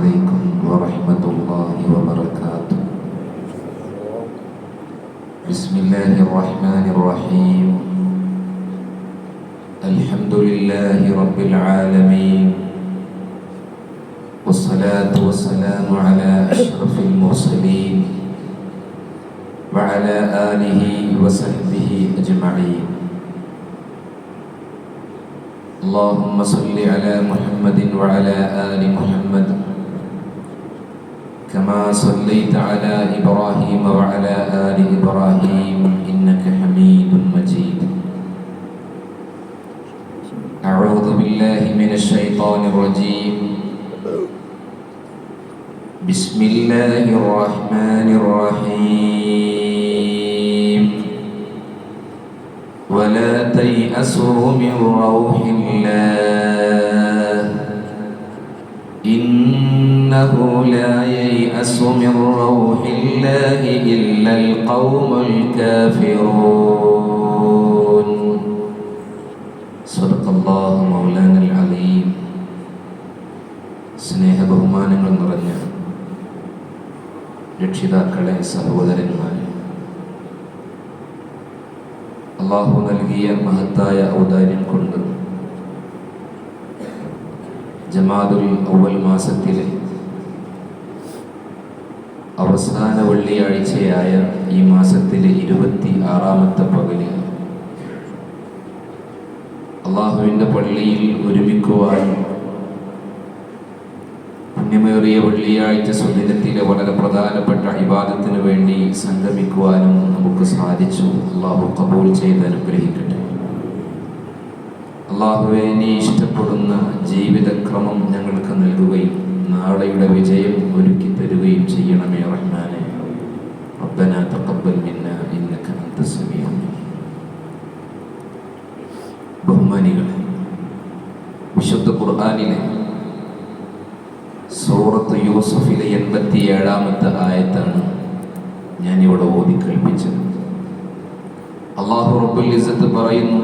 عليكم ورحمة الله وبركاته. بسم الله الرحمن الرحيم. الحمد لله رب العالمين. والصلاة والسلام على أشرف المرسلين وعلى آله وصحبه أجمعين. اللهم صل على محمد وعلى آل محمد كما صليت على إبراهيم وعلى آل إبراهيم إنك حميد مجيد. أعوذ بالله من الشيطان الرجيم. بسم الله الرحمن الرحيم. ولا تيأسوا من روح الله. إنه لا ييأس من روح الله إلا القوم الكافرون صدق الله مولانا العظيم സ്നേഹ ബഹുമാനങ്ങൾ നിറഞ്ഞ രക്ഷിതാക്കളെ സഹോദരന്മാരെ അള്ളാഹു നൽകിയ മഹത്തായ ഔദാര്യം കൊണ്ട് ജമാദുൽ അവൽ മാസത്തിലെ അവസാന വെള്ളിയാഴ്ചയായ ഈ മാസത്തിലെ ഇരുപത്തി ആറാമത്തെ പകലിൽ അള്ളാഹുവിന്റെ പള്ളിയിൽ ഒരുമിക്കുവാൻ പുണ്യമേറിയ വെള്ളിയാഴ്ച സുദിനത്തിലെ വളരെ പ്രധാനപ്പെട്ട അഭിവാദത്തിന് വേണ്ടി സംഗമിക്കുവാനും നമുക്ക് സാധിച്ചു. അള്ളാഹു കബൂൾ ചെയ്ത് അനുഗ്രഹിക്കട്ടെ. അള്ളാഹുവെ നീ ഇഷ്ടപ്പെടുന്ന ജീവിതക്രമം ഞങ്ങൾക്ക് നൽകുകയും നാളെയുടെ വിജയം ഒരുക്കി തരുകയും ചെയ്യണമേ റഹ്മാനെ ربنا تقبل منا إنك أنت السميع العليم ബഹുമാനികളെ വിശുദ്ധ ഖുർആാനിലെ സൂറത്ത് യൂസഫിലെ എൺപത്തി ഏഴാമത്തെ ആയത്താണ് ഞാനിവിടെ ഓതി കേൾപ്പിച്ചത് അള്ളാഹു റബ്ബുൽ ഇസ്സത്ത് പറയുന്നു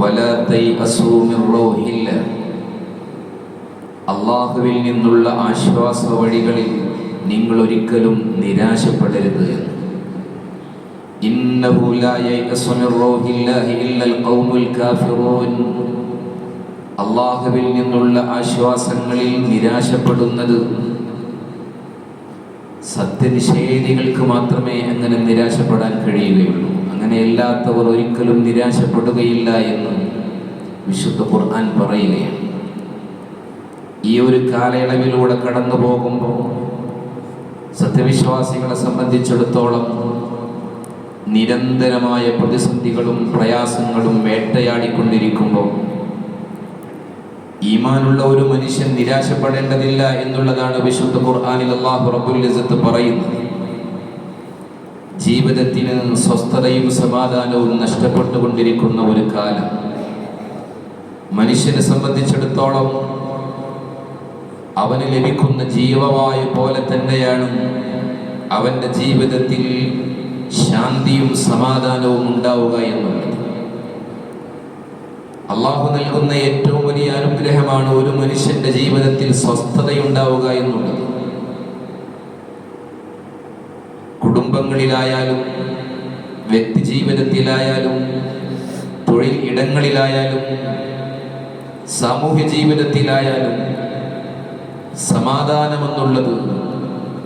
വലാ തൈഅസൂ മിർ റൗഹില്ല അള്ളാഹുവിൽ നിന്നുള്ള ആശ്വാസ വഴികളിൽ നിങ്ങൾ ഒരിക്കലും നിരാശപ്പെടരുത് എന്ന്. അള്ളാഹുവിൽ നിന്നുള്ള ആശ്വാസങ്ങളിൽ നിരാശപ്പെടുന്നത് സത്യനിഷേധികൾക്ക് മാത്രമേ അങ്ങനെ നിരാശപ്പെടാൻ കഴിയുകയുള്ളൂ. അങ്ങനെയല്ലാത്തവർ ഒരിക്കലും നിരാശപ്പെടുകയില്ല എന്ന് വിശുദ്ധ ഖുർആൻ പറയുകയാണ്. ഈ ഒരു കാലയളവിലൂടെ കടന്നു പോകുമ്പോൾ സത്യവിശ്വാസികളെ സംബന്ധിച്ചിടത്തോളം നിരന്തരമായ പ്രതിസന്ധികളും പ്രയാസങ്ങളും വേട്ടയാടിക്കൊണ്ടിരിക്കുമ്പോൾ ഈമാനുള്ള ഒരു മനുഷ്യൻ നിരാശപ്പെടേണ്ടതില്ല എന്നുള്ളതാണ് വിശുദ്ധ ഖുർആാനിൽ അള്ളാഹു റബ്ബുൽ ഇസ്സത്ത് പറയുന്നത്. ജീവിതത്തിന് സ്വസ്ഥതയും സമാധാനവും നഷ്ടപ്പെട്ടുകൊണ്ടിരിക്കുന്ന ഒരു കാലം. മനുഷ്യനെ സംബന്ധിച്ചിടത്തോളം അവന് ലഭിക്കുന്ന ജീവവായു പോലെ തന്നെയാണ് അവന്റെ ജീവിതത്തിൽ ശാന്തിയും സമാധാനവും ഉണ്ടാവുക എന്നുള്ളത്. അള്ളാഹു നൽകുന്ന ഏറ്റവും വലിയ അനുഗ്രഹമാണ് ഒരു മനുഷ്യന്റെ ജീവിതത്തിൽ സ്വസ്ഥതയുണ്ടാവുക എന്നുള്ളത്. കുടുംബങ്ങളിലായാലും വ്യക്തി ജീവിതത്തിലായാലും തൊഴിൽ ഇടങ്ങളിലായാലും സാമൂഹ്യ ജീവിതത്തിലായാലും സമാധാനമെന്നുള്ളത്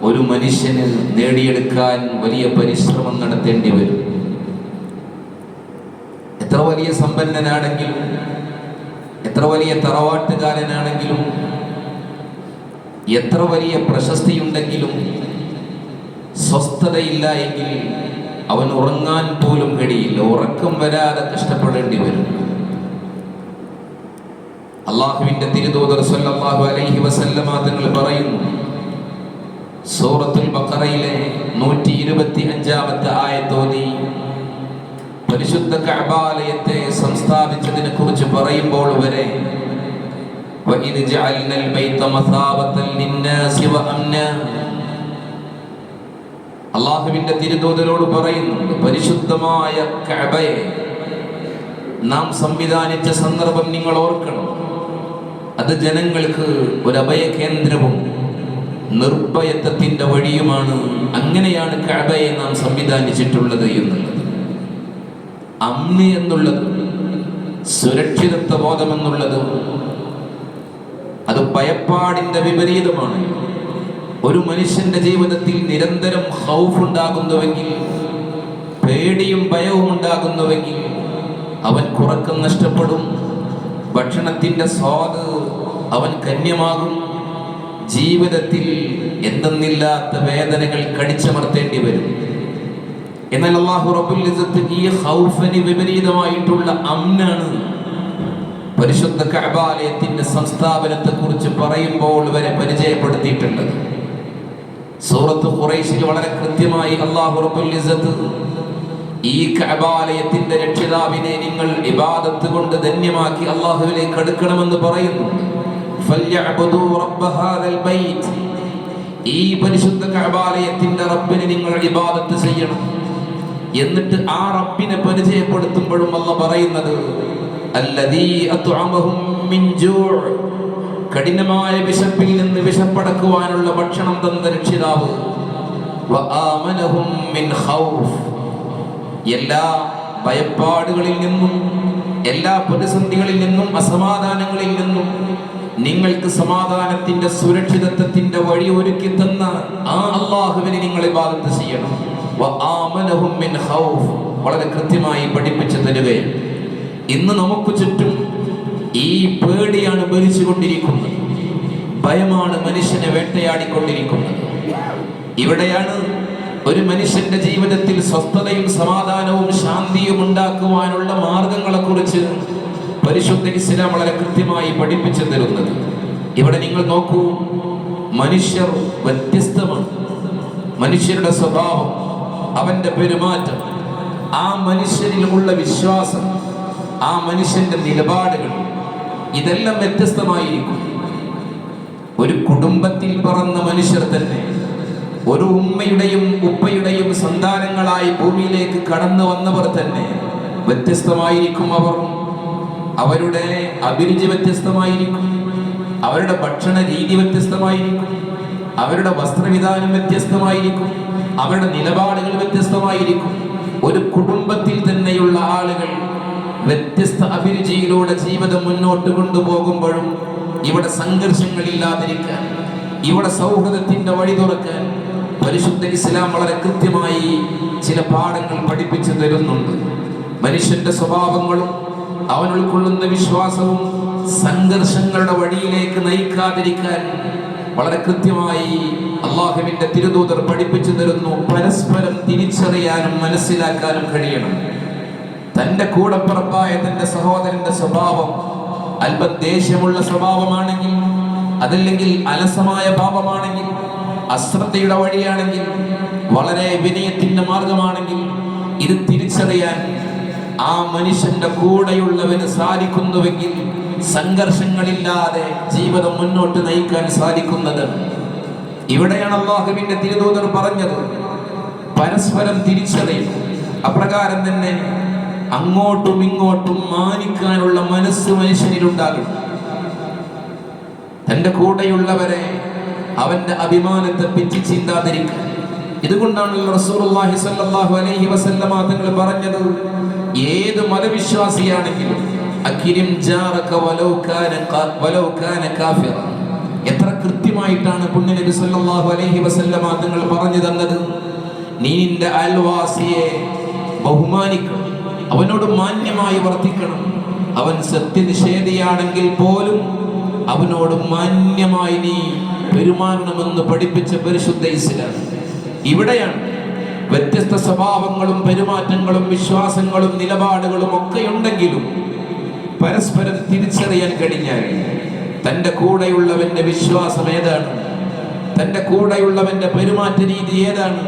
ഒരു മനുഷ്യന് നേടിയെടുക്കാൻ വലിയ പരിശ്രമം നടത്തേണ്ടി വരും. എത്ര വലിയ സമ്പന്നനാണെങ്കിലും എത്ര വലിയ തറവാട്ടുകാരനാണെങ്കിലും എത്ര വലിയ പ്രശസ്തിയുണ്ടെങ്കിലും സ്വസ്ഥതയില്ല എങ്കിൽ അവൻ ഉറങ്ങാൻ പോലും കഴിയില്ല ഉറക്കം വരാതെ കഷ്ടപ്പെടേണ്ടി വരും. അള്ളാഹുവിന്റെ തിരുദൂതർ സല്ലല്ലാഹു അലൈഹി വസല്ലമ തങ്ങൾ പറയുന്നു സൂറത്തുൽ ബഖറയിലെ നൂറ്റി ഇരുപത്തി അഞ്ചാമത്തെ ആയത്തോതി പരിശുദ്ധ കഅബാലയത്തെ സംസ്ഥാപിച്ചതിനെ കുറിച്ച് പറയുമ്പോൾ വരെ وَإِذْ جَعَلْنَا الْبَيْتَ مَثَابَةً لِلنَّاسِ وَأَمْنًا അള്ളാഹുവിന്റെ തിരുദൂതരോട് പറയുന്നുണ്ട് പരിശുദ്ധമായ കഅബയെ നാം സംവിധാനിച്ച സന്ദർഭം നിങ്ങൾ ഓർക്കണം അത് ജനങ്ങൾക്ക് ഒരു അഭയ കേന്ദ്രവും നിർഭയത്വത്തിന്റെ വഴിയുമാണ്. അങ്ങനെയാണ് കഅബയെ നാം സംവിധാനിച്ചിട്ടുള്ളത് എന്നുള്ളത്. അമ്മ എന്നുള്ളത് സുരക്ഷിതത്വ എന്നുള്ളത് അത് ഭയപ്പാടിന്റെ വിപരീതമാണ്. ഒരു മനുഷ്യന്റെ ജീവിതത്തിൽ നിരന്തരം ഹൗഫ് ഉണ്ടാകുന്നുവെങ്കിൽ പേടിയും ഭയവും ഉണ്ടാകുന്നുവെങ്കിൽ അവൻ കുറക്കം നഷ്ടപ്പെടും. ഭക്ഷണത്തിന്റെ സ്വാദ് അവൻ കന്യമാകും ജീവിതത്തിൽ എന്തെന്നില്ലാത്ത വേദനകൾ കടിച്ചമർത്തേണ്ടി വരും. എന്നാൽ അള്ളാഹു ഇസ്സത്ത് ഈ ഹൗഫന് വിപരീതമായിട്ടുള്ള അമ്നാണ് പരിശുദ്ധ കഅബാലയത്തിന്റെ സംസ്ഥാപനത്തെ കുറിച്ച് പറയുമ്പോൾ വരെ പരിചയപ്പെടുത്തിയിട്ടുള്ളത്. സൂറത്ത് ഖുറൈശിൽ വളരെ കൃത്യമായി അള്ളാഹു റബ്ബുൽ ഇസ്സത്ത് ഈ കഅബാലയത്തിന്റെ രക്ഷിതാവിനെ നിങ്ങൾ ഇബാദത്ത് കൊണ്ട് ധന്യമാക്കി അള്ളാഹുവിലേക്ക് അടുക്കണമെന്ന് പറയുന്നു. ഈ പരിശുദ്ധ കഅബാലയത്തിന്റെ റബ്ബിനെ നിങ്ങൾ ഇബാദത്ത് ചെയ്യണം. എന്നിട്ട് ആ റബ്ബിനെ പരിചയപ്പെടുത്തുമ്പോഴും അല്ല പറയുന്നത് കഠിനമായ വിശപ്പിൽ നിന്ന് വിശപ്പടക്കുവാനുള്ള ഭക്ഷണം തന്ന രക്ഷിതാവ്. എല്ലാ ഭയപ്പാടുകളിൽ നിന്നും എല്ലാ പ്രതിസന്ധികളിൽ നിന്നും അസമാധാനങ്ങളിൽ നിന്നും നിങ്ങൾക്ക് സമാധാനത്തിന്റെ സുരക്ഷിതത്വത്തിന്റെ വഴി ഒരുക്കി തന്ന ആ അള്ളാഹുവിനെ നിങ്ങൾ ഇബാദത്ത് ചെയ്യണം. വളരെ കൃത്യമായി പഠിപ്പിച്ചു തരുകയും ഇന്ന് നമുക്ക് ചുറ്റും ഈ പേടിയാണ് ഭരിച്ചുകൊണ്ടിരിക്കുന്നത്. ഭയമാണ് മനുഷ്യനെ വേട്ടയാടിക്കൊണ്ടിരിക്കുന്നത്. ഇവിടെയാണ് ഒരു മനുഷ്യന്റെ ജീവിതത്തിൽ സ്വസ്ഥതയും സമാധാനവും ശാന്തിയും ഉണ്ടാക്കുവാനുള്ള മാർഗങ്ങളെ കുറിച്ച് പരിശുദ്ധ ഇസ്ലാം വളരെ കൃത്യമായി പഠിപ്പിച്ചു തരുന്നത്. ഇവിടെ നിങ്ങൾ നോക്കൂ മനുഷ്യർ വ്യത്യസ്തമാണ്. മനുഷ്യരുടെ സ്വഭാവം അവന്റെ പെരുമാറ്റം ആ മനുഷ്യരിലുമുള്ള വിശ്വാസം ആ മനുഷ്യന്റെ നിലപാടുകൾ ഇതെല്ലാം വ്യത്യസ്തമായിരിക്കും. ഒരു കുടുംബത്തിൽ പറന്ന മനുഷ്യർ തന്നെ ഒരു ഉമ്മയുടെയും ഉപ്പയുടെയും സന്താനങ്ങളായി ഭൂമിയിലേക്ക് കടന്നു വന്നവർ തന്നെ വ്യത്യസ്തമായിരിക്കും അവർ. അവരുടെ അഭിരുചി വ്യത്യസ്തമായിരിക്കും. അവരുടെ ഭക്ഷണ രീതി വ്യത്യസ്തമായിരിക്കും. അവരുടെ വസ്ത്രവിധാനം വ്യത്യസ്തമായിരിക്കും. അവരുടെ നിലപാടുകൾ വ്യത്യസ്തമായിരിക്കും. ഒരു കുടുംബത്തിൽ തന്നെയുള്ള ആളുകൾ വ്യത്യസ്ത അഭിരുചിയിലൂടെ ജീവിതം മുന്നോട്ട് കൊണ്ടുപോകുമ്പോഴും ഇവിടെ സംഘർഷങ്ങളില്ലാതിരിക്കാൻ ഇവിടെ സൗഹൃദത്തിന്റെ വഴി തുറക്കാൻ പരിശുദ്ധ ഇസ്ലാം വളരെ കൃത്യമായി ചില പാഠങ്ങൾ പഠിപ്പിച്ചു തരുന്നുണ്ട്. മനുഷ്യന്റെ സ്വഭാവങ്ങളും അവൻ ഉൾക്കൊള്ളുന്ന വിശ്വാസവും സംഘർഷങ്ങളുടെ വഴിയിലേക്ക് നയിക്കാതിരിക്കാൻ വളരെ കൃത്യമായി അള്ളാഹുവിന്റെ തിരുദൂതർ പഠിപ്പിച്ചു തരുന്നു. പരസ്പരം തിരിച്ചറിയാനും മനസ്സിലാക്കാനും കഴിയണം. തന്റെ കൂടപ്പിറപ്പായ തന്റെ സഹോദരന്റെ സ്വഭാവം അല്പം ദേഷ്യമുള്ള സ്വഭാവമാണെങ്കിൽ അതല്ലെങ്കിൽ അലസമായ പാപമാണെങ്കിൽ അശ്രദ്ധയുടെ വഴിയാണെങ്കിൽ വളരെ വിനയത്തിന്റെ മാർഗമാണെങ്കിൽ ഇത് തിരിച്ചറിയാൻ ആ മനുഷ്യന്റെ കൂടെയുള്ളവന് സാധിക്കുന്നുവെങ്കിൽ സംഘർഷങ്ങളില്ലാതെ ജീവിതം മുന്നോട്ട് നയിക്കാൻ സാധിക്കുന്നത്. ഇവിടെയാണ് അള്ളാഹുവിന്റെ തിരുദൂതർ പറഞ്ഞത് പരസ്പരം തിരിച്ചറിയും അപ്രകാരം തന്നെ അങ്ങോട്ടും ഇങ്ങോട്ടും മാനിക്കാനുള്ള മനസ്സ് മനുഷ്യനിലുണ്ടാകും തന്റെ കൂടെയുള്ളവരെ അവന്റെ അഭിമാനത്തെ പിച്ചി ചിന്താതിരിക്കുക. ഇതുകൊണ്ടാണ് റസൂലുള്ളാഹി സ്വല്ലല്ലാഹു അലൈഹി വസല്ലമ തങ്ങൾ പറഞ്ഞത് ഏത് മതവിശ്വാസിയാണെങ്കിലും അക്കിരിം ജാറക വലൗ കാഫിറ. എത്ര കൃത്യമായിട്ടാണ് പുണ്യനബി സല്ലല്ലാഹു അലൈഹി വസല്ലമ തങ്ങൾ പറഞ്ഞു തന്നത്? നീ അയൽവാസിയെ ബഹുമാനിക്കണം അവനോട് മാന്യമായി വർത്തിക്കണം. അവൻ സത്യനിഷേധിയാണെങ്കിൽ പോലും അവനോട് മാന്യമായി നീ പെരുമാറണമെന്ന് പഠിപ്പിച്ച പരിശുദ്ധ ഇസ്ലാം ഇവിടെയാണ് വ്യത്യസ്ത സ്വഭാവങ്ങളും പെരുമാറ്റങ്ങളും വിശ്വാസങ്ങളും നിലപാടുകളും ഒക്കെ ഉണ്ടെങ്കിലും പരസ്പരം തിരിച്ചറിയാൻ കഴിഞ്ഞാൽ തന്റെ കൂടെയുള്ളവന്റെ വിശ്വാസം ഏതാണ്? തന്റെ കൂടെയുള്ളവന്റെ പെരുമാറ്റ രീതി ഏതാണ്?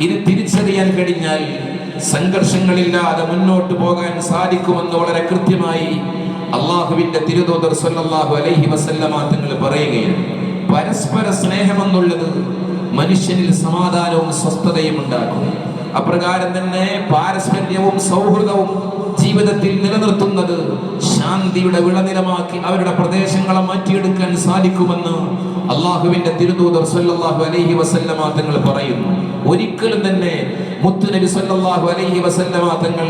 ഇത് തിരിച്ചറിയാൻ കഴിഞ്ഞാൽ സംഘർഷങ്ങളില്ലാതെ മുന്നോട്ട് പോകാൻ സാധിക്കുമെന്ന് വളരെ കൃത്യമായി അള്ളാഹുവിന്റെ തിരുദൂതർ സല്ലാഹു അലൈഹി വസല്ലമ തങ്ങൾ പറയുകയാണ്. പരസ്പര സ്നേഹമെന്നുള്ളത് മനുഷ്യനിൽ സമാധാനവും സ്വസ്ഥതയും ഉണ്ടാക്കും. അപ്രകാരം തന്നെ പാരസ്പര്യവും സൗഹൃദവും ജീവിതത്തിൽ നിലനിർത്തുന്നത് ശാന്തിയുടെ വിളനിലമാക്കി അവരുടെ പ്രദേശങ്ങളെ മാറ്റിയെടുക്കാൻ സാധിക്കുമെന്ന് അള്ളാഹുവിന്റെ തിരുദൂതർ സല്ലാഹു അലൈഹി വസല്ലമ തങ്ങൾ പറയുന്നു. ഒരിക്കലും തന്നെ മുത്തുനബി സല്ലാഹു അലൈഹി വസല്ലമ തങ്ങൾ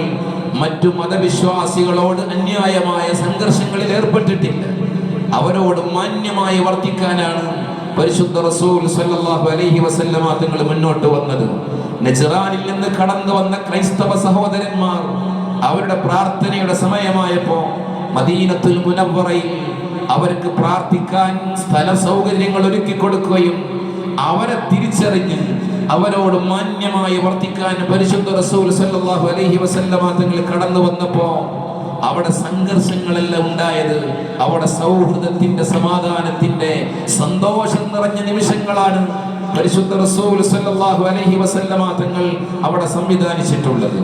മറ്റു മതവിശ്വാസികളോട് അന്യായമായ സംഘർഷങ്ങളിൽ ഏർപ്പെട്ടിട്ടില്ല അവരോട് മാന്യമായി വർത്തിക്കാനാണ് പരിശുദ്ധ റസൂൽ സല്ലല്ലാഹു അലൈഹി വസല്ലമ തങ്ങൾ മുന്നോട്ട് വന്നത്. നജറാനിൽ നിന്ന് കടന്നു വന്ന ക്രൈസ്തവ സഹോദരന്മാർ അവരുടെ പ്രാർത്ഥനയുടെ സമയമായപ്പോ മദീനത്തുൽ മുനവ്വറയിൽ അവർക്ക് പ്രാർത്ഥിക്കാൻ സ്ഥല സൗകര്യങ്ങൾ ഒരുക്കി കൊടുക്കുകയും അവരെ തിരിച്ചറിഞ്ഞ് അവരോട് മാന്യമായി വർത്തിക്കാൻ പരിശുദ്ധ റസൂൽ സല്ലല്ലാഹു അലൈഹി വസല്ലമ തങ്ങൾ കടന്നു വന്നപ്പോ അവിടെ സംഘർഷങ്ങളെല്ലാം ഉണ്ടായത് അവിടെ സൗഹൃദത്തിന്റെ സമാധാനത്തിന്റെ സന്തോഷം നിറഞ്ഞ നിമിഷങ്ങളാണ് പരിശുദ്ധ റസൂൽ സല്ലല്ലാഹു അലൈഹി വസല്ലമ തങ്ങൾ അവിടെ സംവിധാനിച്ചിട്ടുള്ളത്.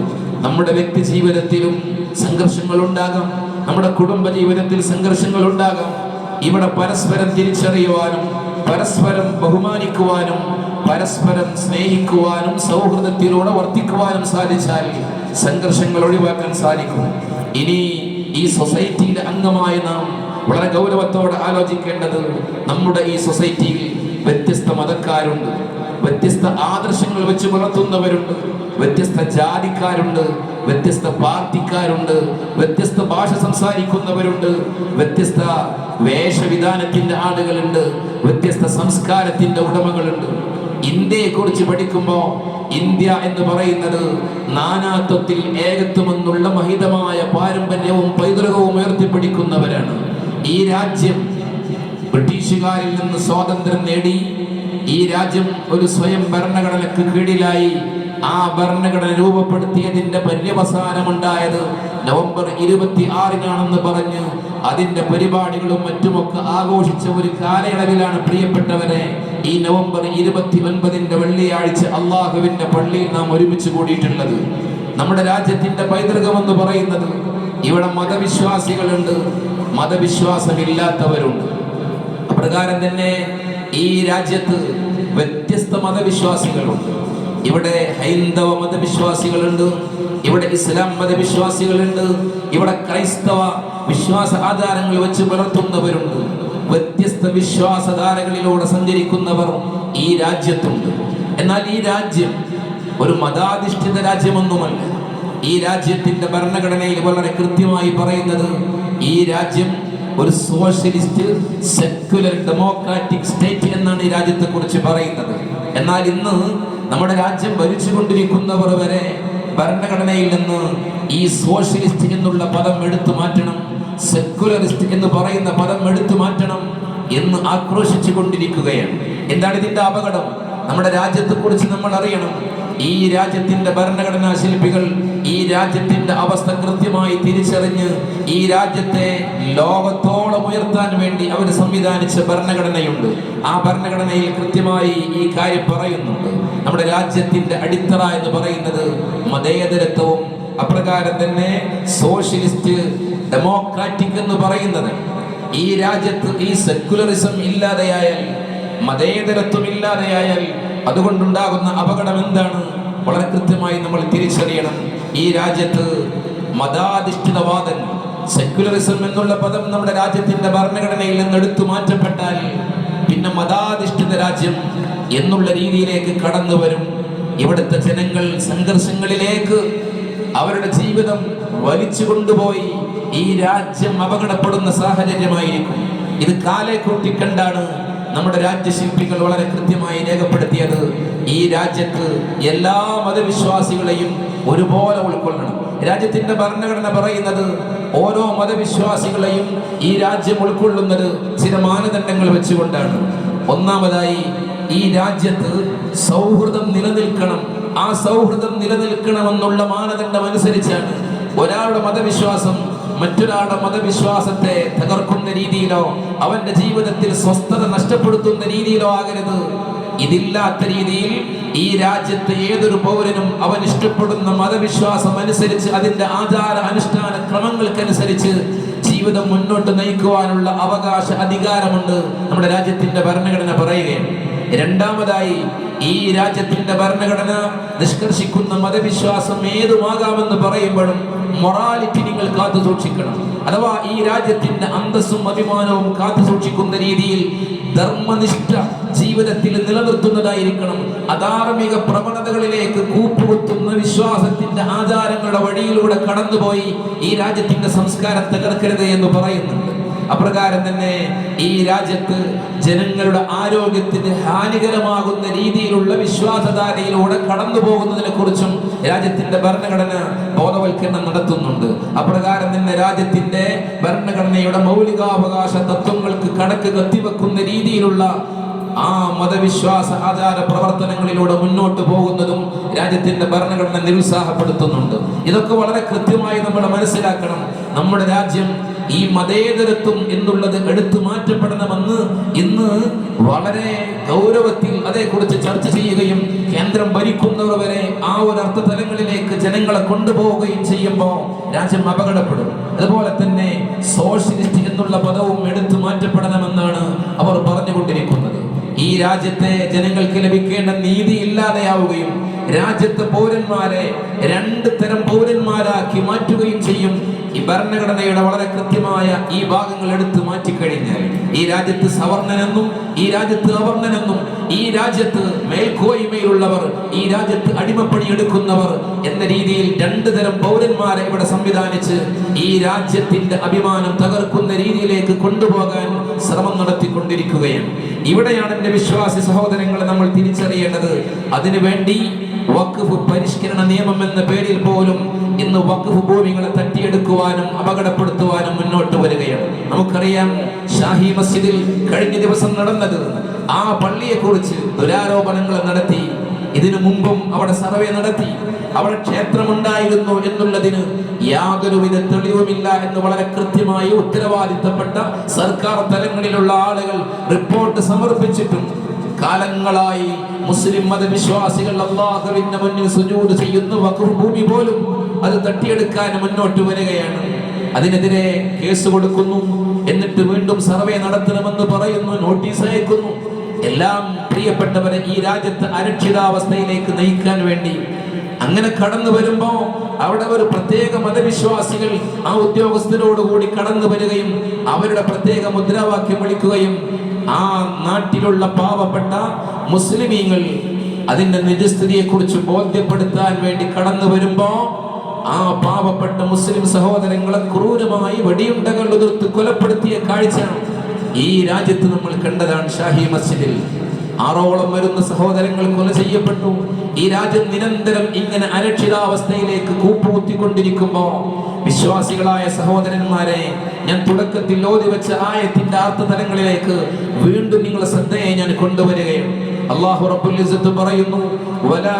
നമ്മുടെ വ്യക്തി ജീവിതത്തിലും സംഘർഷങ്ങൾ ഉണ്ടാകാം. നമ്മുടെ കുടുംബ ജീവിതത്തിൽ സംഘർഷങ്ങൾ ഉണ്ടാകാം. ഇവിടെ പരസ്പരം തിരിച്ചറിയുവാനും പരസ്പരം ബഹുമാനിക്കുവാനും പരസ്പരം സ്നേഹിക്കുവാനും സൗഹൃദത്തിലൂടെ വർത്തിക്കുവാനും സാധിച്ചാൽ സംഘർഷങ്ങൾ ഒഴിവാക്കാൻ സാധിക്കും. ഇനി ഈ സൊസൈറ്റിയുടെ അംഗമായ നാം വളരെ ഗൗരവത്തോടെ ആലോചിക്കേണ്ടത് നമ്മുടെ ഈ സൊസൈറ്റിയിൽ വ്യത്യസ്ത മതക്കാരുണ്ട്. വ്യത്യസ്ത ആദർശങ്ങൾ വെച്ച് പുലർത്തുന്നവരുണ്ട് വ്യത്യസ്ത ജാതിക്കാരുണ്ട് വ്യത്യസ്ത പാർട്ടിക്കാരുണ്ട് വ്യത്യസ്ത ഭാഷ സംസാരിക്കുന്നവരുണ്ട് വ്യത്യസ്ത വേഷവിധാനത്തിന്റെ ആളുകളുണ്ട് വ്യത്യസ്ത സംസ്കാരത്തിന്റെ ഉടമകളുണ്ട്. ഇന്ത്യയെ കുറിച്ച് പഠിക്കുമ്പോൾ ഇന്ത്യ എന്ന് പറയുന്നത് നാനാത്വത്തിൽ ഏകത്വമെന്നുള്ള മഹിതമായ പാരമ്പര്യവും പൈതൃകവും ഉയർത്തിപ്പിടിക്കുന്നവരാണ്. ഈ രാജ്യം ബ്രിട്ടീഷുകാരിൽ നിന്ന് സ്വാതന്ത്ര്യം നേടി ഈ രാജ്യം ഒരു സ്വയം ഭരണഘടനക്ക് കീഴിലായി ആ ഭരണഘടന രൂപപ്പെടുത്തിയതിന്റെ പര്യവസാനമുണ്ടായത് നവംബർ ഇരുപത്തി ആറിനാണെന്ന് പറഞ്ഞ് അതിന്റെ പരിപാടികളും മറ്റുമൊക്കെ ആഘോഷിച്ച ഒരു കാലയളവിലാണ് പ്രിയപ്പെട്ടവരെ ഈ നവംബർ ഇരുപത്തി ഒൻപതിന്റെ വെള്ളിയാഴ്ച അള്ളാഹുവിന്റെ പള്ളിയിൽ നാം ഒരുമിച്ച് കൂടിയിട്ടുള്ളത്. നമ്മുടെ രാജ്യത്തിന്റെ പൈതൃകം എന്ന് പറയുന്നത് ഇവിടെ മതവിശ്വാസികളുണ്ട് മതവിശ്വാസമില്ലാത്തവരുണ്ട്. അപ്രകാരം തന്നെ ഈ രാജ്യത്ത് വ്യത്യസ്ത മതവിശ്വാസികളുണ്ട്. ഇവിടെ ഹൈന്ദവ മതവിശ്വാസികളുണ്ട് ഇവിടെ ഇസ്ലാം മതവിശ്വാസികളുണ്ട് ഇവിടെ ക്രൈസ്തവ വിശ്വാസ ആധാരങ്ങൾ വെച്ച് പുലർത്തുന്നവരുണ്ട്. വ്യത്യസ്ത വിശ്വാസധാരകളിലൂടെ സഞ്ചരിക്കുന്നവർ ഈ രാജ്യത്തുണ്ട്. എന്നാൽ ഈ രാജ്യം ഒരു മതാധിഷ്ഠിത രാജ്യമൊന്നുമല്ല. ഈ രാജ്യത്തിന്റെ ഭരണഘടനയിൽ വളരെ കൃത്യമായി പറയുന്നത് ഈ രാജ്യം ഒരു സോഷ്യലിസ്റ്റ് സെക്യുലർ ഡെമോക്രാറ്റിക് സ്റ്റേറ്റ് എന്നാണ് ഈ രാജ്യത്തെ കുറിച്ച് പറയുന്നത്. എന്നാൽ ഇന്ന് നമ്മുടെ രാജ്യം ഭരിച്ചുകൊണ്ടിരിക്കുന്നവർ വരെ ഭരണഘടനയിൽ നിന്ന് ഈ സോഷ്യലിസ്റ്റ് എന്നുള്ള പദം എടുത്തു മാറ്റണം സെക്യുലറിസ്റ്റ് എന്ന് പറയുന്ന പദം എടുത്തു മാറ്റണം എന്ന് ആക്രോശിച്ചു കൊണ്ടിരിക്കുകയാണ്. എന്താണ് ഇതിന്റെ അപകടം? നമ്മുടെ രാജ്യത്തെ കുറിച്ച് നമ്മൾ അറിയണം. ഈ രാജ്യത്തിന്റെ ഭരണഘടനാ ശില്പികൾ ഈ രാജ്യത്തിന്റെ അവസ്ഥ കൃത്യമായി തിരിച്ചറിഞ്ഞ് ഈ രാജ്യത്തെ ലോകത്തോളം ഉയർത്താൻ വേണ്ടി അവർ സംവിധാനിച്ച ഭരണഘടനയുണ്ട്. ആ ഭരണഘടനയിൽ കൃത്യമായി ഈ കാര്യം പറയുന്നുണ്ട്. നമ്മുടെ രാജ്യത്തിന്റെ അടിത്തറ എന്ന് പറയുന്നത് മതേതരത്വവും അപ്രകാരം തന്നെ സോഷ്യലിസ്റ്റ് ഡെമോക്രാറ്റിക് എന്ന് പറയുന്നത്. ഈ രാജ്യത്ത് ഈ സെക്യുലറിസം ഇല്ലാതെയായാൽ മതേതരത്വം ഇല്ലാതെയായാൽ അതുകൊണ്ടുണ്ടാകുന്ന അപകടം എന്താണ്? വളരെ കൃത്യമായി നമ്മൾ തിരിച്ചറിയണം. ഈ രാജ്യത്ത് മതാധിഷ്ഠിതവാദൻ സെക്യുലറിസം എന്നുള്ള പദം നമ്മുടെ രാജ്യത്തിന്റെ ഭരണഘടനയിൽ നിന്ന് എടുത്തു മാറ്റപ്പെട്ടാൽ പിന്നെ മതാധിഷ്ഠിത രാജ്യം എന്നുള്ള രീതിയിലേക്ക് കടന്നു വരും. ഇവിടുത്തെ ജനങ്ങൾ സംഘർഷങ്ങളിലേക്ക് അവരുടെ ജീവിതം വലിച്ചു കൊണ്ടുപോയി. ഈ രാജ്യം അപകടപ്പെടുന്ന സാഹചര്യമായിരിക്കും. ഇത് കാലെ കൂട്ടിക്കണ്ടാണ് നമ്മുടെ രാജ്യശില്പികൾ വളരെ കൃത്യമായി രേഖപ്പെടുത്തിയത് ഈ രാജ്യത്ത് എല്ലാ മതവിശ്വാസികളെയും ഒരുപോലെ ഉൾക്കൊള്ളണം. രാജ്യത്തിന്റെ ഭരണഘടന പറയുന്നത് ഓരോ മതവിശ്വാസികളെയും ഈ രാജ്യം ഉൾക്കൊള്ളുന്നത് ചില മാനദണ്ഡങ്ങൾ വെച്ചുകൊണ്ടാണ്. ഒന്നാമതായി ഈ രാജ്യത്ത് സൗഹൃദം നിലനിൽക്കണം. ആ സൗഹൃദം നിലനിൽക്കണമെന്നുള്ള മാനദണ്ഡം അനുസരിച്ചാണ് ഒരാളുടെ മതവിശ്വാസം മറ്റൊരാളുടെ മതവിശ്വാസത്തെ തകർക്കുന്ന രീതിയിലോ അവന്റെ ജീവിതത്തിൽ സ്വസ്ഥത നഷ്ടപ്പെടുത്തുന്ന രീതിയിലോ ആകരുത്. ഇതില്ലാത്ത രീതിയിൽ ഈ രാജ്യത്തെ ഏതൊരു പൗരനും അവൻ ഇഷ്ടപ്പെടുന്ന മതവിശ്വാസം അനുസരിച്ച് അതിന്റെ ആചാര അനുഷ്ഠാന ക്രമങ്ങൾക്കനുസരിച്ച് ജീവിതം മുന്നോട്ട് നയിക്കുവാനുള്ള അവകാശ അധികാരമുണ്ട് നമ്മുടെ രാജ്യത്തിന്റെ ഭരണഘടന പറയുകയാണ്. രണ്ടാമതായി ഈ രാജ്യത്തിന്റെ ഭരണഘടന നിഷ്കർഷിക്കുന്ന മതവിശ്വാസം ഏതുമാകാമെന്ന് പറയുമ്പോഴും മൊറാലിറ്റി നിങ്ങൾ കാത്തു സൂക്ഷിക്കണം. അഥവാ ഈ രാജ്യത്തിന്റെ അന്തസ്സും അഭിമാനവും കാത്തു സൂക്ഷിക്കുന്ന രീതിയിൽ ധർമ്മനിഷ്ഠ ജീവിതത്തിൽ നിലനിർത്തുന്നതായിരിക്കണം. അധാർമിക പ്രവണതകളിലേക്ക് കൂപ്പുകുത്തുന്ന വിശ്വാസത്തിന്റെ ആചാരങ്ങളുടെ വഴിയിലൂടെ കടന്നുപോയി ഈ രാജ്യത്തിന്റെ സംസ്കാരം തകർക്കരുത് എന്ന് പറയുന്നുണ്ട് അപ്രകാരം തന്നെ ഈ രാജ്യത്ത് ജനങ്ങളുടെ ആരോഗ്യത്തിന് ഹാനികരമാകുന്ന രീതിയിലുള്ള വിശ്വാസധാരയിലൂടെ കടന്നു പോകുന്നതിനെ കുറിച്ചും രാജ്യത്തിന്റെ ഭരണഘടന ബോധവൽക്കരണം നടത്തുന്നുണ്ട്. അപ്രകാരം തന്നെ രാജ്യത്തിന്റെ ഭരണഘടനയുടെ മൗലികാവകാശ തത്വങ്ങൾക്ക് കണക്ക് കത്തിവെക്കുന്ന രീതിയിലുള്ള ആ മതവിശ്വാസ ആചാര പ്രവർത്തനങ്ങളിലൂടെ മുന്നോട്ട് പോകുന്നതും രാജ്യത്തിന്റെ ഭരണഘടന നിരുത്സാഹപ്പെടുത്തുന്നുണ്ട്. ഇതൊക്കെ വളരെ കൃത്യമായി നമ്മൾ മനസ്സിലാക്കണം. നമ്മുടെ രാജ്യം ഈ മതേതരത്വം എന്നുള്ളത് എടുത്തു മാറ്റപ്പെടണമെന്ന് ഇന്ന് വളരെ ഗൗരവത്തിൽ അതേക്കുറിച്ച് ചർച്ച ചെയ്യുകയും കേന്ദ്രം ഭരിക്കുന്നവർ വരെ ആ ഒരു അർത്ഥ തലങ്ങളിലേക്ക് ജനങ്ങളെ കൊണ്ടുപോവുകയും ചെയ്യുമ്പോൾ രാജ്യം അപകടപ്പെടും. അതുപോലെ തന്നെ സോഷ്യലിസ്റ്റ് എന്നുള്ള പദവും എടുത്തു മാറ്റപ്പെടണമെന്നാണ് അവർ പറഞ്ഞുകൊണ്ടിരിക്കുന്നത്. ഈ രാജ്യത്തെ ജനങ്ങൾക്ക് ലഭിക്കേണ്ട നീതി ഇല്ലാതെയാവുകയും രാജ്യത്തെ പൗരന്മാരെ രണ്ട് തരം പൗരന്മാരാക്കി മാറ്റുകയും ചെയ്യും. ഈ ഭരണഘടനയുടെ വളരെ കൃത്യമായ ഈ ഭാഗങ്ങൾ എടുത്തു മാറ്റിക്കഴിഞ്ഞാൽ ഈ രാജ്യത്ത് സവർണനെന്നും ഈ രാജ്യത്ത് അവർണനെന്നും ഈ രാജ്യത്ത് മേൽക്കോയ്മയിലുള്ളവർ ഈ രാജ്യത്ത് അടിമപ്പണി എടുക്കുന്നവർ എന്ന രീതിയിൽ രണ്ടു തരം പൗരന്മാരെ ഇവിടെ സംവിധാനിച്ച് ഈ രാജ്യത്തിന്റെ അഭിമാനം തകർക്കുന്ന രീതിയിലേക്ക് കൊണ്ടുപോകാൻ ശ്രമം നടത്തിക്കൊണ്ടിരിക്കുകയാണ്. ഇവിടെയാണ് എന്റെ വിശ്വാസി സഹോദരങ്ങളെ നമ്മൾ തിരിച്ചറിയേണ്ടത്. അതിനുവേണ്ടി വഖഫ് പരിഷ്കരണ നിയമം എന്ന പേരിൽ പോലും ഇന്ന് വഖഫ് ഭൂമികളെ തട്ടിയെടുക്കുവാനും അപകടപ്പെടുത്തുവാനും മുന്നോട്ട് വരികയാണ്. നമുക്കറിയാം ഷാഹി മസ്ജിദിൽ കഴിഞ്ഞ ദിവസം നടന്നത് ആ പള്ളിയെ കുറിച്ച് ദുരാരോപണങ്ങൾ നടത്തി. ഇതിനു മുമ്പും അവിടെ സർവേ നടത്തി. അവിടെ ക്ഷേത്രമുണ്ടായിരുന്നു എന്നുള്ളതിന് യാതൊരുവിധ തെളിവുമില്ല എന്ന് വളരെ കൃത്യമായി ഉത്തരവാദിത്തപ്പെട്ട സർക്കാർ തലങ്ങളിലുള്ള ആളുകൾ റിപ്പോർട്ട് സമർപ്പിച്ചിട്ടും കാലങ്ങളായി മുസ്ലിം മതവിശ്വാസികൾ അള്ളാഹുവിന്റെ മുന്നിൽ സുജൂദ് ചെയ്യുന്നു വക്രഭൂമി ഭൂമി പോലും അത് തട്ടിയെടുക്കാൻ മുന്നോട്ട് വരികയാണ്. അതിനെതിരെ കേസ് കൊടുക്കുന്നു എന്നിട്ട് വീണ്ടും സർവേ നടത്തണമെന്ന് പറയുന്നു നോട്ടീസ് അയക്കുന്നു. എല്ലാം പ്രിയപ്പെട്ടവരെ ഈ രാജ്യത്ത് അരക്ഷിതാവസ്ഥയിലേക്ക് നയിക്കാൻ വേണ്ടി. അങ്ങനെ കടന്നു വരുമ്പോ അവിടെ ഒരു പ്രത്യേക മതവിശ്വാസികൾ ആ ഉദ്യോഗസ്ഥരോടുകൂടി കടന്നു വരികയും അവരുടെ പ്രത്യേക മുദ്രാവാക്യം വിളിക്കുകയും ആ നാട്ടിലുള്ള പാവപ്പെട്ട മുസ്ലിമീങ്ങൾ അതിന്റെ നിജസ്ഥിതിയെ കുറിച്ച് ബോധ്യപ്പെടുത്താൻ വേണ്ടി കടന്നു വരുമ്പോ ആ പാവപ്പെട്ട മുസ്ലിം സഹോദരങ്ങളെ ക്രൂരമായി വെടിയുണ്ടകൾ എതിർത്ത് കൊലപ്പെടുത്തിയ കാഴ്ച ഈ രാജ്യത്ത് നമ്മൾ കണ്ടതാണ് ഷാഹി മസ്ജിദിൽ. ആറോളം വരുന്ന സഹോദരങ്ങൾ കൊല ചെയ്യപ്പെട്ടു. ഈ രാജ്യം നിരന്തരം ഇങ്ങനെ അരക്ഷിതാവസ്ഥയിലേക്ക് കൂപ്പുകുത്തിക്കൊണ്ടിരിക്കുമ്പോ വിശ്വാസികളായ സഹോദരന്മാരെ ഞാൻ തുടക്കത്തിൽ ഓതി വെച്ച ആയത്തിന്റെ അർത്ഥതലങ്ങളിലേക്ക് വീണ്ടും നിങ്ങളെ ശ്രദ്ധയെ ഞാൻ കൊണ്ടുവരികയാണ്. അള്ളാഹു റബ്ബുൽ പറയുന്നു വലാ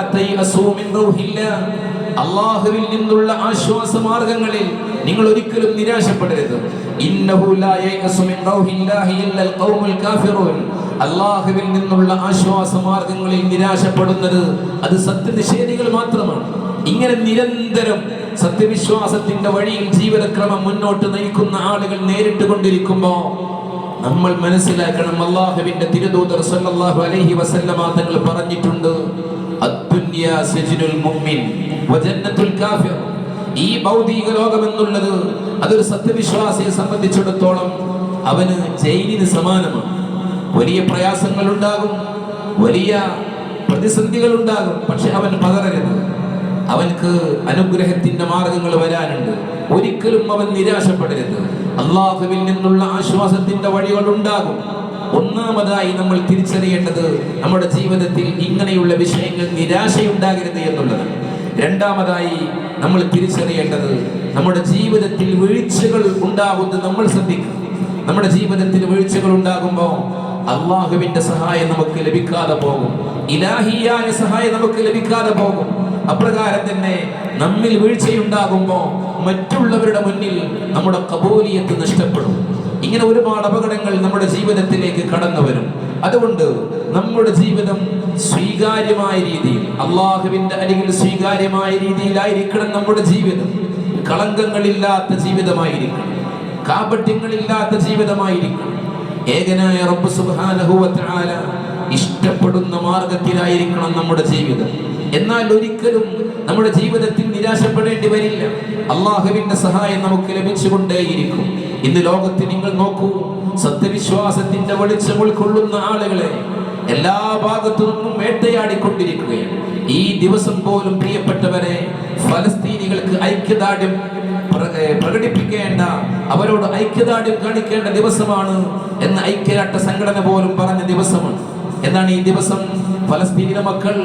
അള്ളാഹുവിൽ നിന്നുള്ള ആശ്വാസ മാർഗങ്ങളിൽ നിങ്ങൾ ഒരിക്കലും നിരാശപ്പെടരുത്. ഇന്നഹു ലാ റൗഹില്ലാഹി ഇല്ലൽ ഖൗമുൽ കാഫിറൂൻ. അള്ളാഹുവിൽ നിന്നുള്ള ആശ്വാസ മാർഗങ്ങളിൽ നിരാശപ്പെടുന്നത് അത് സത്യനിഷേധികൾ മാത്രമാണ്. ഇങ്ങനെ നിരന്തരം സത്യവിശ്വാസത്തിന്റെ വഴിയിൽ ജീവിതക്രമം മുന്നോട്ട് നയിക്കുന്ന ആളുകൾ നേരിട്ട് കൊണ്ടിരിക്കുമ്പോ നമ്മൾ മനസ്സിലാക്കണം അള്ളാഹുവിന്റെ തിരുദൂതർ സല്ലല്ലാഹു അലൈഹി വസല്ലമ തങ്ങൾ പറഞ്ഞിട്ടുണ്ട് അദ്ദുന്യ സജ്നുൽ മുഅ്മിൻ വജന്നത്തുൽ കാഫിർ. ഈ ഭൗതിക ലോകം എന്നുള്ളത് അതൊരു സത്യവിശ്വാസിയെ സംബന്ധിച്ചിടത്തോളം അവന് ജയിലിന് സമാനമാണ്. വലിയ പ്രയാസങ്ങൾ ഉണ്ടാകും വലിയ പ്രതിസന്ധികൾ ഉണ്ടാകും പക്ഷെ അവൻ പതറരുത്. അവൻക്ക് അനുഗ്രഹത്തിന്റെ മാർഗങ്ങൾ വരാനുണ്ട്. ഒരിക്കലും അവൻ നിരാശപ്പെടരുത്. അള്ളാഹുവിൽ നിന്നുള്ള ആശ്വാസത്തിന്റെ വഴികൾ ഉണ്ടാകും ഒന്നാമതായി നമ്മൾ തിരിച്ചറിയേണ്ടത് നമ്മുടെ ജീവിതത്തിൽ ഇങ്ങനെയുള്ള വിഷയങ്ങൾ നിരാശയുണ്ടാകരുത് എന്നുള്ളതാണ്. രണ്ടാമതായി നമ്മൾ തിരിച്ചറിയേണ്ടത് നമ്മുടെ ജീവിതത്തിൽ വീഴ്ചകൾ ഉണ്ടാകുന്നത് നമ്മൾ ശ്രദ്ധിക്കും നമ്മുടെ ജീവിതത്തിൽ വീഴ്ചകൾ ഉണ്ടാകുമ്പോൾ അള്ളാഹുവിന്റെ സഹായം നമുക്ക് ലഭിക്കാതെ പോകും. ഇലാഹിയായ സഹായം നമുക്ക് ലഭിക്കാതെ പോകും. അപ്രകാരം തന്നെ നമ്മിൽ വീഴ്ചയുണ്ടാകുമ്പോൾ മറ്റുള്ളവരുടെ മുന്നിൽ നമ്മുടെ കബൂലിയത്ത് നഷ്ടപ്പെടും. ഇങ്ങനെ ഒരുപാട് അപകടങ്ങൾ നമ്മുടെ ജീവിതത്തിലേക്ക് കടന്നു വരും. അതുകൊണ്ട് നമ്മുടെ ജീവിതം സ്വീകാര്യമായ രീതിയിൽ അള്ളാഹുവിന്റെ അരികിൽ സ്വീകാര്യമായ രീതിയിലായിരിക്കണം നമ്മുടെ ജീവിതം. കളങ്കങ്ങളില്ലാത്ത ജീവിതമായിരിക്കണം. കാപട്യങ്ങളില്ലാത്ത ജീവിതമായിരിക്കണം. ഏകനായ റബ്ബ് തആല ഇഷ്ടപ്പെടുന്ന മാർഗത്തിലായിരിക്കണം നമ്മുടെ ജീവിതം. എന്നാൽ ഒരിക്കലും നമ്മുടെ ജീവിതത്തിൽ നിരാശപ്പെടേണ്ടി വരില്ല. അള്ളാഹുവിന്റെ സഹായം നമുക്ക് ലഭിച്ചുകൊണ്ടേയിരിക്കും. ഇന്ന് ലോകത്ത് നിങ്ങൾ നോക്കൂ സത്യവിശ്വാസത്തിന്റെ വെളിച്ചം ഉൾക്കൊള്ളുന്ന ആളുകളെ എല്ലാ ഭാഗത്തു നിന്നും വേട്ടയാടിക്കൊണ്ടിരിക്കുകയാണ്. ഈ ദിവസം പോലും പ്രിയപ്പെട്ടവരെ ഫലസ്തീനികൾക്ക് ഐക്യദാർഢ്യം പ്രകടിപ്പിക്കേണ്ട അവരോട് ഐക്യദാർഢ്യം കാണിക്കേണ്ട ദിവസമാണ് എന്ന് ഐക്യരാട്ട സംഘടന പോലും പറഞ്ഞ ദിവസമാണ്. എന്നാണ് ഈ ദിവസം ഫലസ്തീനിലെ മക്കൾ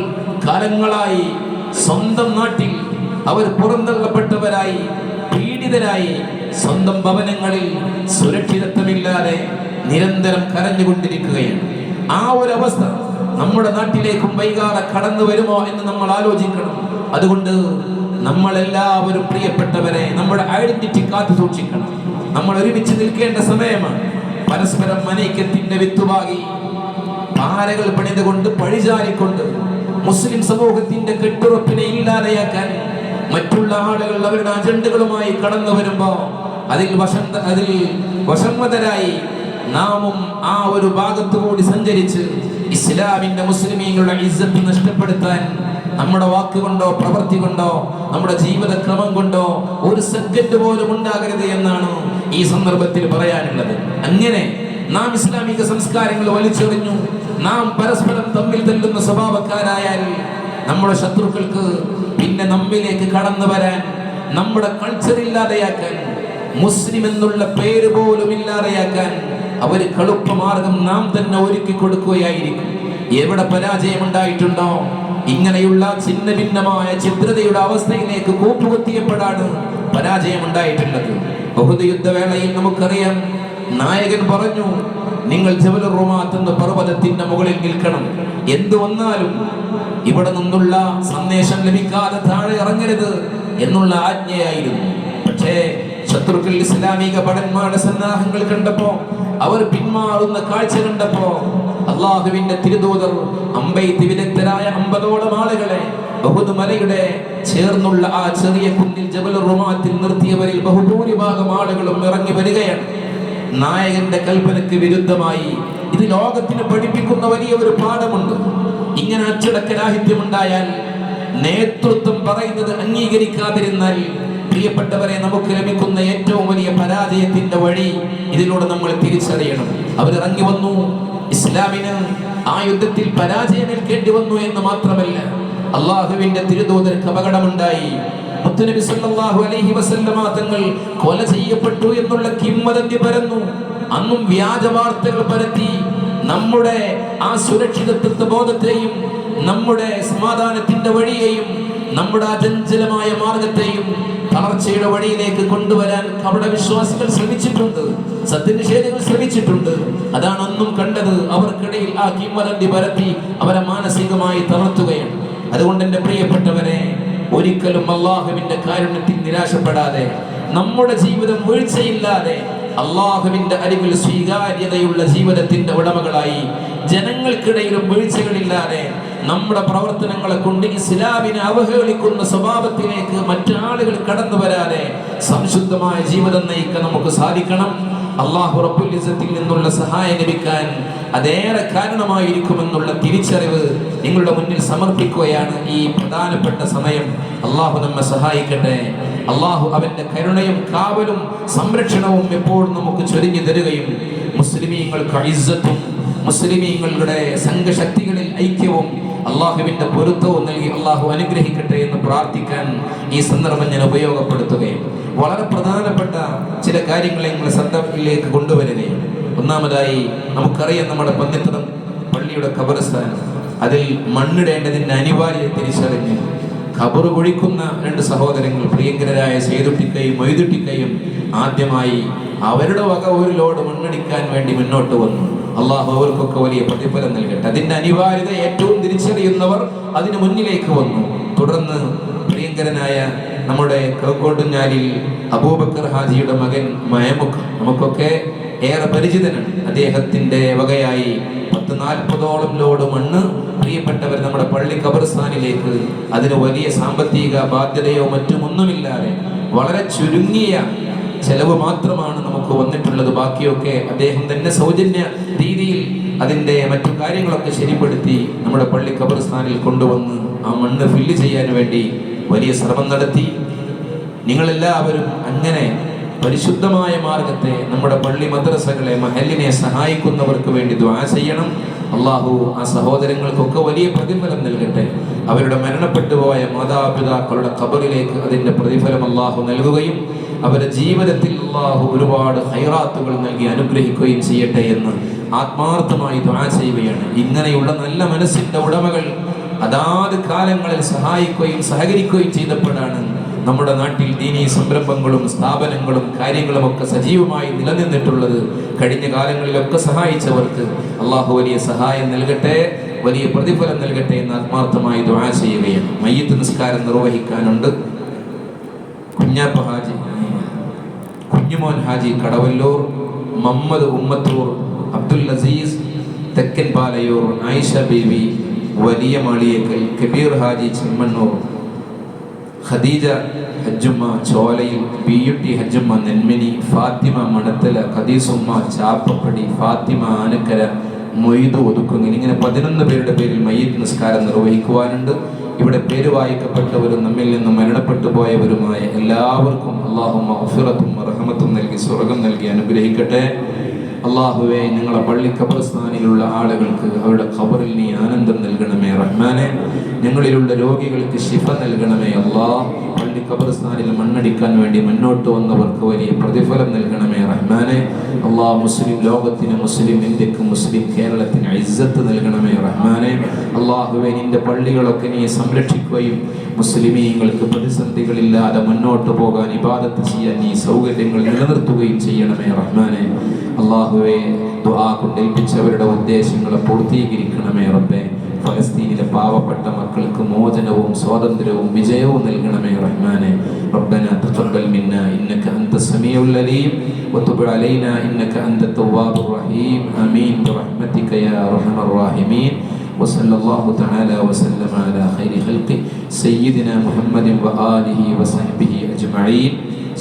കാലങ്ങളായി സ്വന്തം നാട്ടിൽ അവർ പുറന്തള്ളപ്പെട്ടവരായി പീഡിതരായി സ്വന്തം ഭവനങ്ങളിൽ സുരക്ഷിതത്വമില്ലാതെ നിരന്തരം കരഞ്ഞുകൊണ്ടിരിക്കുകയാണ്. ആ ഒരു അവസ്ഥ നമ്മുടെ നാട്ടിലേക്കും വൈകാതെ കടന്നു വരുമോ എന്ന് നമ്മൾ ആലോചിക്കണം. അതുകൊണ്ട് നമ്മളെല്ലാവരും പ്രിയപ്പെട്ടവരെ നമ്മുടെ ഐഡന്റിറ്റി കാത്തു സൂക്ഷിക്കണം. നമ്മൾ ഒരുമിച്ച് നിൽക്കേണ്ട സമയമാണ്. പരസ്പരം മനൈക്യത്തിന്റെ വിത്തുവാകി പാരകൾ പണിതുകൊണ്ട് പഴിചാരിക്കൊണ്ട് മുസ്ലിം സമൂഹത്തിന്റെ കെട്ടുറപ്പിനെ ഇല്ലാതെയാക്കാൻ മറ്റുള്ള ആളുകൾ അവരുടെ അജണ്ടകളുമായി കടന്നു വരുമ്പോ അതിൽ വശന്ത അതിൽ വശന്മതരായി നാമും ആ ഒരു ഭാഗത്തു കൂടി സഞ്ചരിച്ച് ഇസ്ലാമിന്റെ മുസ്ലിമീങ്ങളുടെ ഇസ്സത്ത് നഷ്ടപ്പെടുത്താൻ നമ്മുടെ വാക്കുകൊണ്ടോ പ്രവൃത്തി കൊണ്ടോ നമ്മുടെ ജീവിത ക്രമം കൊണ്ടോ ഒരു സെക്കൻഡ് പോലും ഉണ്ടാകരുത് എന്നാണ് ഈ സന്ദർഭത്തിൽ പറയാനുള്ളത്. അങ്ങനെ നാം ഇസ്ലാമിക സംസ്കാരങ്ങൾ വലിച്ചെറിഞ്ഞു. നാം പരസ്പരം തമ്മിൽ തല്ലുന്ന സ്വഭാവക്കാരായാൽ നമ്മുടെ ശത്രുക്കൾക്ക് പിന്നെ നമ്മിലേക്ക് കടന്നു വരാൻ നമ്മുടെ കൾച്ചർ ഇല്ലാതെയാക്കാൻ മുസ്ലിം എന്നുള്ള പേര് പോലും ഇല്ലാതെയാക്കാൻ അവർ കളുപ്പ മാർഗം നാം തന്നെ ഒരുക്കി കൊടുക്കുകയായിരിക്കും എവിടെ പരാജയമുണ്ടായിട്ടുണ്ടോ? ഇങ്ങനെയുള്ള ഛിന്ന ഭിന്നമായ ചിത്രതയുടെ അവസ്ഥയിലേക്ക് കൂപ്പുകുത്തിയപ്പോഴാണ് പരാജയമുണ്ടായിട്ടുള്ളത്. ബഹുദ യുദ്ധവേളയിൽ നമുക്കറിയാം നായകൻ പറഞ്ഞു നിങ്ങൾ ജബൽ റുമാത്ത് പർവതത്തിന്റെ മുകളിൽ നിൽക്കണം. എന്തു വന്നാലും ഇവിടെ നിന്നുള്ള സന്ദേശം ലഭിക്കാതെ താഴെ ഇറങ്ങരുത് എന്നുള്ള ആജ്ഞയായിരുന്നു. പക്ഷേ ശത്രുക്കൾ ഇസ്ലാമിക ഭടന്മാരുടെ സന്നാഹങ്ങൾ കണ്ടപ്പോ അവർ പിന്മാറുന്ന കാഴ്ച കണ്ടപ്പോ അള്ളാഹുവിന്റെ തിരുദൂതർ അമ്പെയ്ത്ത് വിദഗ്ധരായ അമ്പതോളം ആളുകളെ ബഹുദ് മലയുടെ ചേർന്നുള്ള ആ ചെറിയ കുന്നിൽ ജബൽ റുമാത്തിൽ നിർത്തിയവരിൽ ബഹുഭൂരിഭാഗം ആളുകളും ഇറങ്ങി വരികയാണ്. നായകന്റെ കൽപ്പനയ്ക്ക് വിരുദ്ധമായി ഇത് ലോകത്തിന് പഠിപ്പിക്കുന്ന വലിയ ഒരു പാഠമുണ്ട്. ഇങ്ങനെ അച്ചടക്ക രാഹിത്യമുണ്ടായാൽ നേതൃത്വം പറയുന്നത് അംഗീകരിക്കാതിരുന്നാൽ പ്രിയപ്പെട്ടവരെ നമുക്ക് ലഭിക്കുന്ന ഏറ്റവും വലിയ പരാജയത്തിന്റെ വഴി ഇതിലൂടെ നമ്മൾ തിരിച്ചറിയണം. അവരിറങ്ങി വന്നു. ഇസ്ലാമിന് ആ യുദ്ധത്തിൽ പരാജയമേൽക്കേണ്ടി വന്നു എന്ന് മാത്രമല്ല അള്ളാഹുവിന്റെ തിരുദൂതർക്ക് അപകടമുണ്ടായി. മുത്തുനബി സല്ലല്ലാഹു അലൈഹി വസല്ലമ തങ്ങൾ കൊല ചെയ്യപ്പെട്ടു എന്നുള്ള കിംവദന്തി പരന്നു. അന്നും വ്യാജ വാർത്തകൾ പരത്തി. നമ്മുടെ ആ സുരക്ഷിതത്വ ബോധത്തെയും നമ്മുടെ സമാധാനത്തിന്റെ വഴിയെയും നമ്മുടെ അചഞ്ചലമായ മാർഗത്തെയും തളർച്ചയുടെ വഴിയിലേക്ക് കൊണ്ടുവരാൻ അവിടെ വിശ്വാസികൾ ശ്രമിച്ചിട്ടുണ്ട് സത്യനിഷേധികൾ ശ്രമിച്ചിട്ടുണ്ട്. അതാണ് അന്നും കണ്ടത്. അവർക്കിടയിൽ ആ കിംവദന്തി പരത്തി അവരെ മാനസികമായി തളർത്തുകയാണ്. അതുകൊണ്ട് എന്റെ പ്രിയപ്പെട്ടവരെ ഒരിക്കലും അള്ളാഹുവിന്റെ കാരുണ്യത്തിൽ നിരാശപ്പെടാതെ നമ്മുടെ ജീവിതം വീഴ്ചയില്ലാതെ അള്ളാഹുവിന്റെ അരികിൽ സ്വീകാര്യതയുള്ള ജീവിതത്തിന്റെ ഉടമകളായി ജനങ്ങൾക്കിടയിലും വീഴ്ചകളില്ലാതെ നമ്മുടെ പ്രവർത്തനങ്ങളെ കൊണ്ട് ഇസ്ലാമിനെ അവഹേളിക്കുന്ന സ്വഭാവത്തിലേക്ക് മറ്റാളുകൾ കടന്നു വരാതെ സംശുദ്ധമായ ജീവിതം നയിക്കാൻ നമുക്ക് സാധിക്കണം. അള്ളാഹു റബ്ബുൽ ഇസ്സത്തിൽ നിന്നുള്ള സഹായം ലഭിക്കാൻ അതേറെ കാരണമായിരിക്കുമെന്നുള്ള തിരിച്ചറിവ് നിങ്ങളുടെ മുന്നിൽ സമർപ്പിക്കുകയാണ് ഈ പ്രധാനപ്പെട്ട സമയം. അള്ളാഹു നമ്മെ സഹായിക്കട്ടെ. അള്ളാഹു അവന്റെ കരുണയും കാവലും സംരക്ഷണവും എപ്പോഴും നമുക്ക് ചൊരിഞ്ഞു തരുകയും മുസ്ലിമീങ്ങൾക്ക് ഇസ്സത്തും മുസ്ലിമീങ്ങളുടെ സംഘശക്തികളിൽ ഐക്യവും അള്ളാഹുവിന്റെ പൊരുത്തവും നൽകി അള്ളാഹു അനുഗ്രഹിക്കട്ടെ എന്ന് പ്രാർത്ഥിക്കാൻ ഈ സന്ദർഭം ഞാൻ ഉപയോഗപ്പെടുത്തുകയും വളരെ പ്രധാനപ്പെട്ട ചില കാര്യങ്ങളെ നിങ്ങൾ സന്ദർഭത്തിലേക്ക് കൊണ്ടുവരികയും ഒന്നാമതായി നമുക്കറിയാം നമ്മുടെ പന്നിത്തടം പള്ളിയുടെ ഖബർസ്ഥാനം. അതിൽ മണ്ണിടേണ്ടതിന്റെ അനിവാര്യത തിരിച്ചറിഞ്ഞ് ഖബർ കുഴിക്കുന്ന രണ്ട് സഹോദരങ്ങൾ പ്രിയങ്കരായ സേതുട്ടിക്കയും മൊയ്തുട്ടിക്കയും ആദ്യമായി അവരുടെ വക ഒരു ലോഡ് മണ്ണടിക്കാൻ വേണ്ടി മുന്നോട്ട് വന്നു. അള്ളാഹു അവർക്കൊക്കെ വലിയ പ്രതിഫലം നൽകട്ടെ. അതിന്റെ അനിവാര്യത ഏറ്റവും തിരിച്ചറിയുന്നവർ അതിന് മുന്നിലേക്ക് വന്നു. തുടർന്ന് പ്രിയങ്കരനായ നമ്മുടെ കിഴക്കോട്ടുഞ്ഞാലിൽ അബൂബക്കർ ഹാജിയുടെ മകൻ മയമുഖ് നമുക്കൊക്കെ ഏറെ പരിചിതനാണ്. അദ്ദേഹത്തിന്റെ വകയായി പത്ത് നാൽപ്പതോളം ലോഡ് മണ്ണ് പ്രിയപ്പെട്ടവർ നമ്മുടെ പള്ളി കബർസ്ഥാനിലേക്ക് അതിന് വലിയ സാമ്പത്തിക ബാധ്യതയോ മറ്റുമൊന്നുമില്ലാതെ വളരെ ചുരുങ്ങിയ ചെലവ് മാത്രമാണ് നമുക്ക് വന്നിട്ടുള്ളത്. ബാക്കിയൊക്കെ അദ്ദേഹം തന്നെ സൗജന്യ രീതിയിൽ അതിന്റെ മറ്റു കാര്യങ്ങളൊക്കെ ശരിപ്പെടുത്തി നമ്മുടെ പള്ളി ഖബർസ്ഥാനിൽ കൊണ്ടുവന്ന് ആ മണ്ണ് ഫില്ല് ചെയ്യാൻ വേണ്ടി വലിയ ശ്രമം നടത്തി. നിങ്ങളെല്ലാവരും അങ്ങനെ പരിശുദ്ധമായ മാർഗത്തെ നമ്മുടെ പള്ളി മദ്രസകളെ മഹലിനെ സഹായിക്കുന്നവർക്ക് വേണ്ടി ദ്വാ ചെയ്യണം. അള്ളാഹു ആ സഹോദരങ്ങൾക്കൊക്കെ വലിയ പ്രതിഫലം നൽകട്ടെ. അവരുടെ മരണപ്പെട്ടുപോയ മാതാപിതാക്കളുടെ ഖബറിലേക്ക് അതിന്റെ പ്രതിഫലം അള്ളാഹു നൽകുകയും അവരുടെ ജീവിതത്തിൽ അള്ളാഹു ഒരുപാട് ഹൈറാത്തുകൾ നൽകി അനുഗ്രഹിക്കുകയും ചെയ്യട്ടെ എന്ന് ആത്മാർത്ഥമായി ദ്വാ ചെയ്യുകയാണ്. ഇങ്ങനെയുള്ള നല്ല മനസ്സിന്റെ ഉടമകൾ അതാത് കാലങ്ങളിൽ സഹായിക്കുകയും സഹകരിക്കുകയും ചെയ്തപ്പോഴാണ് നമ്മുടെ നാട്ടിൽ ദീനീ സംരംഭങ്ങളും സ്ഥാപനങ്ങളും കാര്യങ്ങളും ഒക്കെ സജീവമായി നിലനിന്നിട്ടുള്ളത്. കഴിഞ്ഞ കാലങ്ങളിലൊക്കെ സഹായിച്ചവർക്ക് അള്ളാഹു വലിയ സഹായം നൽകട്ടെ വലിയ പ്രതിഫലം നൽകട്ടെ എന്ന് ആത്മാർത്ഥമായി ദുആ ചെയ്യുകയാണ്. മയ്യത്ത് നിസ്കാരം നിർവഹിക്കാനുണ്ട്. കുഞ്ഞാപ്പ ഹാജി കുഞ്ഞുമോൻ ഹാജി കടവല്ലൂർ മുഹമ്മദ് ഉമ്മത്തൂർ അബ്ദുൽ അസീസ് തെക്കൻ പാലയൂർ ആയിഷ ബേബി വലിയ Maliyekkal Kabeer Haji Chemmannur Khadeeja Hajjumma Cholayil P U T Hajjumma Nenmini Fathima Manathala Khadeesumma Chappappadi Fathima Anakkara Moidu Othukkungal ഇങ്ങനെ പതിനൊന്ന് പേരുടെ പേരിൽ മയ്യത്ത് നിസ്കാരം നിർവഹിക്കുവാനുണ്ട്. ഇവിടെ പേര് വായിക്കപ്പെട്ടവരും നമ്മിൽ നിന്ന് മരണപ്പെട്ടു പോയവരുമായ എല്ലാവർക്കും അള്ളാഹുമ്മ റഹമത്തും നൽകി സ്വർഗം നൽകി അനുഗ്രഹിക്കട്ടെ. അള്ളാഹുവെ നിങ്ങളെ പള്ളി ഖബർസ്ഥാനിലുള്ള ആളുകൾക്ക് അവരുടെ ഖബറിൽ നീ ആനന്ദം നൽകണമേ റഹ്മാനെ. ഞങ്ങളിലുള്ള രോഗികൾക്ക് ശിഫ നൽകണമേ അള്ളാഹ് പള്ളി ഖബർസ്ഥാനിൽ മണ്ണടിക്കാൻ വേണ്ടി മുന്നോട്ട് വന്നവർക്ക് വലിയ പ്രതിഫലം നൽകണമേ റഹ്മാനെ. അള്ളാഹ് മുസ്ലിം ലോകത്തിന് മുസ്ലിം ഇന്ത്യയ്ക്ക് മുസ്ലിം കേരളത്തിന് ഇസ്സത്ത് നൽകണമേ റഹ്മാനെ. അള്ളാഹുവെ നിന്റെ പള്ളികളൊക്കെ നീ സംരക്ഷിക്കുകയും മുസ്ലിമീങ്ങൾക്ക് പ്രതിസന്ധികളില്ലാതെ മുന്നോട്ട് പോകാൻ ഇബാദത്ത് ചെയ്യാൻ നീ സൗകര്യങ്ങൾ നിലനിർത്തുകയും ചെയ്യണമേ റഹ്മാനെ. അള്ളാഹുവെ ദുആ കൊണ്ടേൽപ്പിച്ചവരുടെ ഉദ്ദേശങ്ങളെ പൂർത്തീകരിക്കണമേ റബ്ബെ. ഫലസ്തീനിലെ പാവപ്പെട്ട മക്കൾക്ക് മോചനവും സ്വാതന്ത്ര്യവും വിജയവും നൽകണമേ റഹ്മാനെ ربنا تقبل منا انك انت السميع العليم وتب علينا انك انت التواب الرحيم امين برحمتك يا ارحم الراحمين وصلى الله تعالى وسلم على خير خلقه سيدنا محمد واله وصحبه اجمعين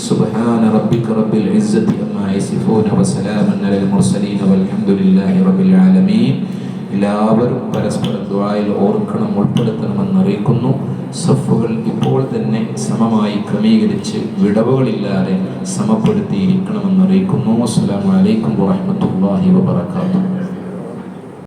سبحان ربك رب العزه عما يصفون وسلام على المرسلين والحمد لله رب العالمين എല്ലാവരും പരസ്പരം ദ്വായിൽ ഓർക്കണം ഉൾപ്പെടുത്തണമെന്ന് അറിയിക്കുന്നു. സഫുകൾ ഇപ്പോൾ തന്നെ സമമായി ക്രമീകരിച്ച് വിടവുകളില്ലാതെ സമപ്പെടുത്തിയിരിക്കണമെന്ന് അറിയിക്കുന്നു. അസ്സലാമു അലൈക്കും വറഹ്മത്തുള്ളാഹി വബറകാതുഹു.